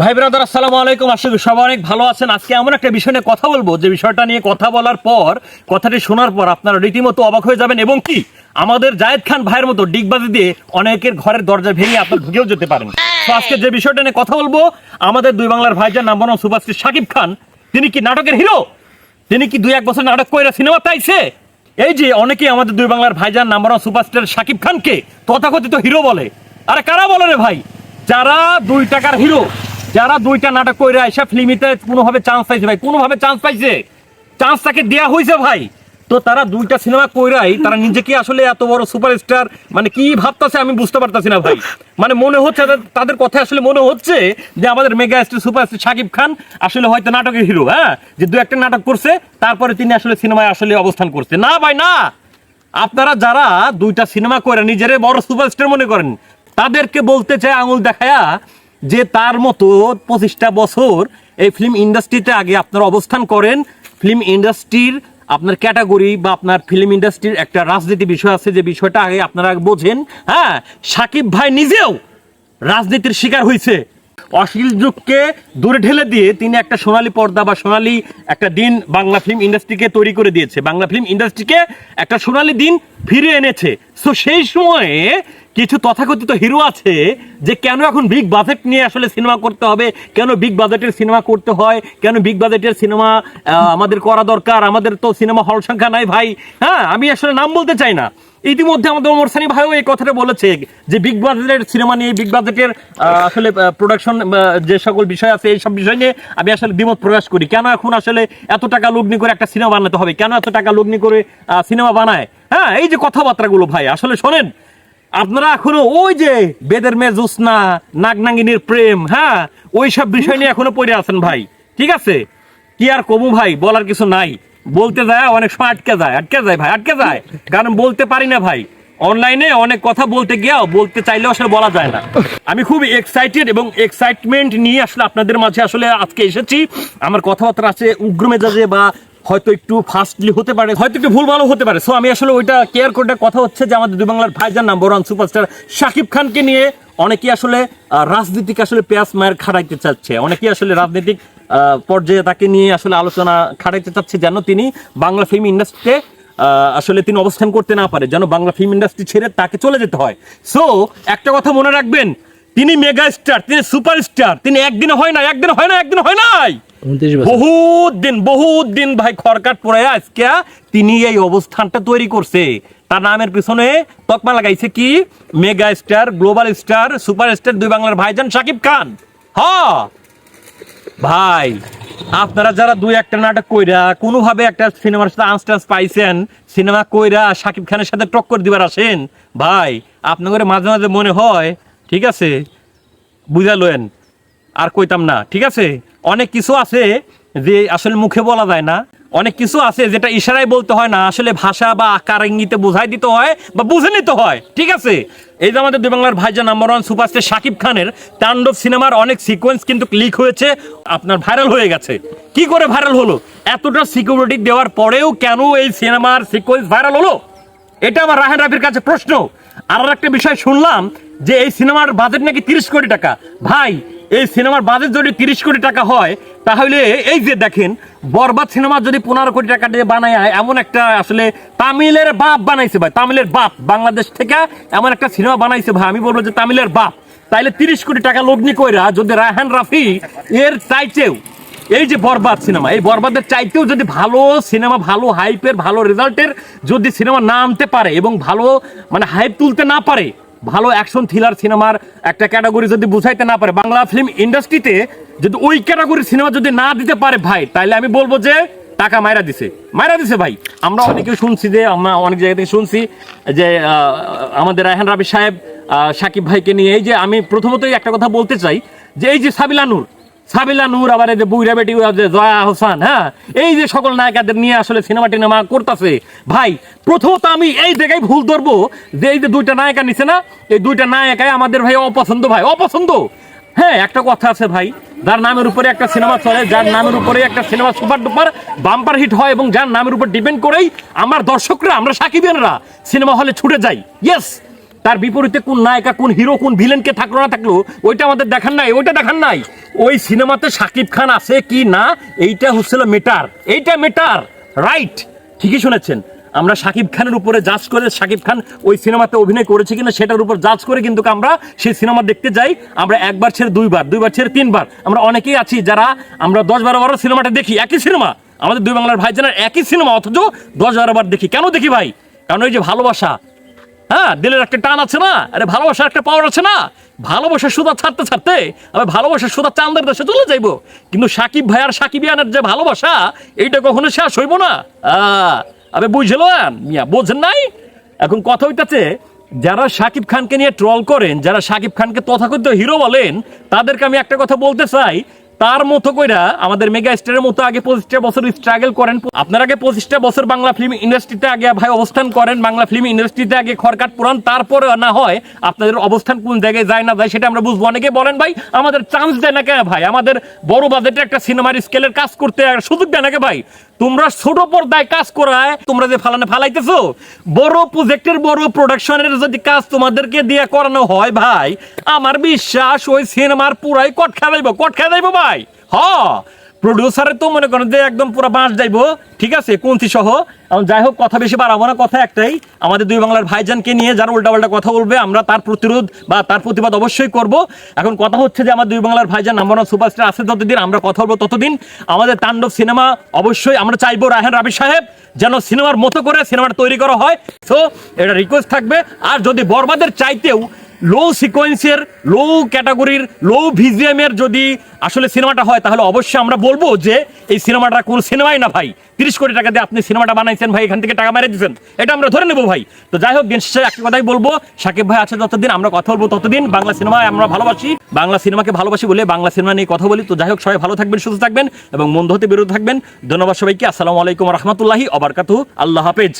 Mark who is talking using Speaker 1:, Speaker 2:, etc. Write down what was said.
Speaker 1: ভাই ব্রাদার, আসসালামু আলাইকুম। আশা করি সবাই অনেক ভালো আছেন। আজকে এমন একটা বিষয় নিয়ে কথা বলব। যে বিষয়টা নিয়ে কথা বলার পর, কথাটি শোনার পর আপনারা রীতিমতো অবাক হয়ে যাবেন। এবং কি? আমাদের জায়েদ খান ভাইয়ের মতো ডিগবাজি দিয়ে অনেকের ঘরের দরজা ভেঙে আপনার ঢুকেও যেতে পারেন। তো আজকে যে বিষয়টা নিয়ে কথা বলব, আমাদের দুই বাংলার ভাইজান number one superstar Shakib Khan, তিনি কি নাটকের হিরো তিনি কি দুই এক বছর নাটক কইরা সিনেমা পাইছে? এই যে অনেকেই আমাদের দুই বাংলার ভাইজান নাম্বার ওয়ান সুপারস্টার শাকিব খানকে তথাকথিত হিরো বলে। আরে কারা বলে রে ভাই? যারা দুই টাকার হিরো যারা দুইটা নাটক কইরা এসে ফিল্মিতে কোনোভাবে চান্স পাইছে ভাই, কোনোভাবে চান্স পাইছে? চান্স তাকে দেয়া হয়েছে ভাই। তো তারা দুইটা সিনেমা কইরাই, তারা নিজেকে আসলে এত বড় সুপারস্টার মানে কি ভাবতাছে আমি বুঝতে পারতাছি না ভাই। মানে মনে হচ্ছে তাদের- কথা আসলে মনে হচ্ছে যে আমাদের mega star superstar Shakib Khan আসলে হয়তো নাটকের হিরো হ্যাঁ? যে দু একটা নাটক করছে, তারপরে তিনি আসলে সিনেমায় আসলে অবস্থান করছে। না ভাই, না! আপনারা যারা দুইটা সিনেমা করে নিজেরে বড় সুপারস্টার মনে করেন, তাদেরকে বলতে চায় আঙুল দেখায়া যে তার মতো পঁচিশটা বছর এই ফিল্ম ইন্ডাস্ট্রিতে আগে আপনার অবস্থান করেন। ফিল্ম ইন্ডাস্ট্রির আপনার ক্যাটাগরি বা আপনার ফিল্ম ইন্ডাস্ট্রির একটা রাজনীতি বিষয় আছে, যে বিষয়টা আগে আপনারা বোঝেন। হ্যাঁ সাকিব ভাই নিজেও রাজনীতির শিকার হয়েছে অশ্লীল যুগকে দূরে ঠেলে দিয়ে তিনি একটা সোনালি পর্দা বা সোনালি একটা দিন বাংলা ফিল্ম ইন্ডাস্ট্রিকে তৈরি করে দিয়েছে। বাংলা ফিল্ম ইন্ডাস্ট্রিকে একটা সোনালি দিন ফিরে এনেছে। সো সেই সময়ে কিছু তথাকথিত হিরো আছে যে কেন এখন বিগ বাজেট নিয়ে আসলে সিনেমা করতে হবে? কেন বিগ বাজেটের সিনেমা করতে হয়? কেন বিগ বাজেটের সিনেমা আমাদের করা দরকার? আমাদের তো সিনেমা হল সংখ্যা নাই ভাই। হ্যাঁ আমি আসলে নাম বলতে চাই না। ইতিমধ্যে আমাদের ওমর সানি ভাইও এই কথাটা বলেছে যে বিগ বাজেটের সিনেমা নিয়ে বিগ বাজেটের আসলে প্রোডাকশন যে সকল বিষয় আছে, এই সব বিষয় নিয়ে আমি আসলে দ্বিমত প্রকাশ করি। কেন এখন আসলে এত টাকা লগ্নি করে একটা সিনেমা বানাতে হবে? কেন এত টাকা লগ্নি করে সিনেমা বানায়? হ্যাঁ এই যে কথাবার্তাগুলো ভাই, আসলে শোনেন। আপনারা এখনও ওই যে বেদের মেয়ে জোসনা, নাগনাঙ্গিনীর প্রেম হ্যাঁ? ওই সব বিষয় নিয়ে এখনও পড়ে আছেন ভাই, ঠিক আছে? কি আর কমু ভাই, বলার কিছু নাই। বলতে যায়, অনেক সময় আটকে যায় আটকে যায় ভাই, আটকে যায়। কারণ বলতে পারি না ভাই। অনলাইনে অনেক কথা বলতে গিয়েও বলতে চাইলেও আসলে বলা যায় না। আমি খুব এক্সাইটেড এবং এক্সাইটমেন্ট নিয়ে আসলে আপনাদের মাঝে আসলে আজকে এসেছি। আমার কথাবার্তা আছে উগ্র মেজাজে বা হয়তো একটু ফাস্টলি হতে পারে, হয়তো একটু ভুল ভালো হতে পারে। সো আমি আসলে ওইটা কেয়ার করে কথা হচ্ছে যে আমাদের দুই বাংলার ভাইজান নাম্বার ওয়ান সুপারস্টার শাকিব খানকে নিয়ে অনেকেই আসলে রাজনীতিক আসলে পেঁয়াজ মায়ের খাটাইতে চাচ্ছে। অনেকেই আসলে রাজনৈতিক পর্যায়ে তাকে নিয়ে আসলে আলোচনা খাটাইতে চাচ্ছে যেন তিনি বাংলা ফিল্ম ইন্ডাস্ট্রিতে আসলে তিনি অবস্থান করতে না পারে, যেন বাংলা ফিল্ম ইন্ডাস্ট্রি ছেড়ে তাকে চলে যেতে হয়। সো একটা কথা মনে রাখবেন তিনি মেগা স্টার তিনি সুপারস্টার তিনি একদিনে হয় না একদিন হয় না একদিন হয় নাই। বহুত দিন বহুত দিন ভাই খরকাট আজকে তিনি এই অবস্থানটা তৈরি করছে। তার নামের পিছনে তকমা লাগাইছে কি? মেগা স্টার গ্লোবাল স্টার দুই বাংলার ভাইজান সাকিব খান। হ। ভাই আপনারা যারা দুই একটা নাটক কইরা কোনোভাবে একটা সিনেমার সাথে আনস্টান্স পাইছেন সিনেমা কইরা সাকিব খানের সাথে টক্কর দিবার আসেন ভাই আপনাদের মাঝে মাঝে মনে হয় ঠিক আছে? বুঝালেন আর কইতাম না, ঠিক আছে? অনেক কিছু আছে যে আসলে মুখে বলা যায় না। অনেক কিছু আছে যেটা ইশারায় বলতে হয় না, আসলে ভাষা বা আকার ইঙ্গিতে বোঝাই দিতে হয় বা বুঝে নিতে হয়, ঠিক আছে? এই যে আমাদের দুই বাংলার ভাইজান নাম্বার ওয়ান সুপারস্টার শাকিব খানের তাণ্ডব সিনেমার অনেক সিকোয়েন্স কিন্তু লিক হয়েছে, আপনার ভাইরাল হয়ে গেছে। কি করে ভাইরাল হলো? এতটা সিকিউরিটি দেওয়ার পরেও কেন এই সিনেমার সিকোয়েন্স ভাইরাল হলো? এটা আমার রাহেন রাফির কাছে প্রশ্ন। আর একটা বিষয় শুনলাম যে এই সিনেমার বাজেট নাকি তিরিশ কোটি টাকা। ভাই, এই সিনেমার বাজেট যদি তিরিশ কোটি টাকা হয়, তাহলে এই যে দেখেন, বরবাদ সিনেমা যদি পনেরো কোটি টাকা দিয়ে বানায়, এমন একটা আসলে তামিলের বাপ বানাইছে ভাই, তামিলের বাপ। বাংলাদেশ থেকে এমন একটা সিনেমা বানাইছে ভাই, আমি বলব যে তামিলের বাপ। তাইলে তিরিশ কোটি টাকা লগ্নি কইরা যদি রায়হান রাফি এর চাইতেও, এই যে বরবাদ সিনেমা, এই বরবাদের চাইতেও যদি ভালো সিনেমা, ভালো হাইপের ভালো রেজাল্টের যদি সিনেমা না আনতে পারে এবং ভালো মানে হাইপ তুলতে না পারে ভালো অ্যাকশন থ্রিলার সিনেমার একটা ক্যাটাগরি যদি বুঝাইতে না পারে বাংলা ফিল্ম ইন্ডাস্ট্রিতে যদি ওই ক্যাটাগরি সিনেমা যদি না দিতে পারে ভাই তাহলে আমি বলব যে টাকা মাইরা দিছে। মাইরা দিছে ভাই। আমরা অনেকে শুনছি যে আমরা অনেক জায়গা থেকে শুনছি যে আমাদের রায়হান রাবি সাহেব সাকিব ভাইকে নিয়ে এই যে আমি প্রথমতই একটা কথা বলতে চাই যে এই যে সাবিলা নূর সাবিলা নূর আবার এই যে বুইরা বেটি জয়া হোসেন হ্যাঁ? এই যে সকল নায়িকাদের নিয়ে আসলে সিনেমা টিনেমা করতেছে। ভাই, প্রথমত আমি এই জায়গায় ভুল ধরবো যে এই যে দুইটা নায়িকা নিছে না, এই দুইটা নায়িকায় আমাদের ভাই অপছন্দ ভাই, অপছন্দ। হ্যাঁ একটা কথা আছে ভাই, যার নামের উপরে একটা সিনেমা চলে, যার নামের উপরে একটা cinema super duper bumper hit হয় এবং যার নামের উপর ডিপেন্ড করেই আমার দর্শকরা, আমরা সাকিবিয়ানরা সিনেমা হলে ছুটে যাই। ইয়েস তার বিপরীতে কোন নায়িকা, কোন হিরো কোন ভিলেনকে থাকল না থাকল, ওইটা আমাদের দেখার নাই, ওইটা দেখার নাই। ওই সিনেমাতে শাকিব খান আছে কি না, এইটা হচ্ছিল মেটার এইটা মেটার রাইট ঠিকই শুনেছেন। আমরা শাকিব খানের উপরে জাজ করে শাকিব খান ওই সিনেমাতে অভিনয় করেছে কিনা সেটার উপর জাজ করে কিন্তু আমরা সেই সিনেমা দেখতে যাই, আমরা একবার ছেড়ে দুইবার দুইবার ছেড়ে তিনবার। আমরা অনেকেই আছি যারা আমরা দশ বারো বারো সিনেমাটা দেখি, একই সিনেমা। আমাদের দুই বাংলার ভাইজানের একই সিনেমা, অথচ দশ বারো বার দেখি। কেন দেখি ভাই? কারণ ওই যে ভালোবাসা হ্যাঁ দিলের একটা টান আছে না? আরে ভালোবাসার একটা পাওয়ার আছে না? ভালোবাসার সুদা ছাড়তে ছাড়তে আমি ভালোবাসার সুদা চান্দের দেশে চলে যাইবো। কিন্তু সাকিব ভাই আর সাকিব সাকিবিয়ানের যে ভালোবাসা এইটা কখনো শেষ হইব না? আহ, আবে বুঝলেন? মিয়া বোঝেন নাই? এখন কথা হইতাছে যারা সাকিব খানকে নিয়ে ট্রল করেন যারা সাকিব খানকে তথাকথিত হিরো বলেন তাদেরকে আমি একটা কথা বলতে চাই তার মতো কইরা আমাদের মেগা স্টারের মতো আগে পঁচিশটা বছর স্ট্রাগল করেন। আপনার আগে পঁচিশটা বছর বাংলা ফিল্ম ইন্ডাস্ট্রিতে আগে ভাই অবস্থান করেন, বাংলা ফিল্ম ইন্ডাস্ট্রিতে আগে খরকাট পুরান তারপরে না হয় আপনাদের অবস্থান কোন জায়গায় যায় না যায় সেটা আমরা বুঝব। অনেকে বলেন ভাই, আমাদের চান্স দেয় না কেন ভাই? আমাদের বড় বাজেটে একটা সিনেমার স্কেলের কাজ করতে সুযোগ দেয় না কে ভাই? তোমরা ছোট পর্দায় কাজ করায় তোমরা যে ফালানে ফালাইতেছো, বড় প্রজেক্টের বড় প্রোডাকশনের যদি কাজ তোমাদেরকে দিয়ে করানো হয় ভাই, আমার বিশ্বাস ওই সিনেমার পুরাই কট খেলাইবো কট খেলাইবো ভাই। হ। প্রডিউসারে তো মনে করেন যে একদম পুরো বাঁশ যাইবো, ঠিক আছে, কুন্তি সহ। এখন যাই হোক, কথা বেশি বাড়াবো না, কথা একটাই। আমাদের দুই বাংলার ভাইজানকে নিয়ে যারা উল্টাপাল্টা কথা বলবে, আমরা তার প্রতিরোধ বা তার প্রতিবাদ অবশ্যই করব। এখন কথা হচ্ছে যে আমার দুই বাংলার ভাইজান নাম্বার ওয়ান সুপারস্টার আছে যতদিন, আমরা কথা বলব ততদিন। আমাদের তাণ্ডব সিনেমা অবশ্যই আমরা চাইব রাহেন রাবি সাহেব যেন সিনেমার মতো করে সিনেমাটা তৈরি করা হয়। তো এটা রিকোয়েস্ট থাকবে। আর যদি বরবাদের চাইতেও লো সিকোয়েন্সের লো ক্যাটাগরির লো ভিজিএম এর যদি আসলে সিনেমাটা হয়, তাহলে অবশ্যই আমরা বলব যে এই সিনেমাটা কোন সিনেমাই না ভাই। তিরিশ কোটি টাকা দিয়ে আপনি সিনেমাটা বানাইছেন ভাই, এখান থেকে টাকা মেরে দিচ্ছেন এটা আমরা ধরে নেব ভাই। তো যাই হোক, দিন একটা কথাই বলব। সাকিব ভাই আছে যতদিন, আমরা কথা বলব ততদিন। বাংলা সিনেমায় আমরা ভালোবাসি। বাংলা সিনেমাকে ভালোবাসি বলে বাংলা সিনেমা নিয়ে কথা বলি। তো যাই হোক, সবাই ভালো থাকবেন, সুস্থ থাকবেন এবং মন্দ হতে বিরত থাকবেন। ধন্যবাদ সবাইকে। আসসালামু আলাইকুম রহমতুল্লাহি অবরকাতু আল্লাহ হাফেজ।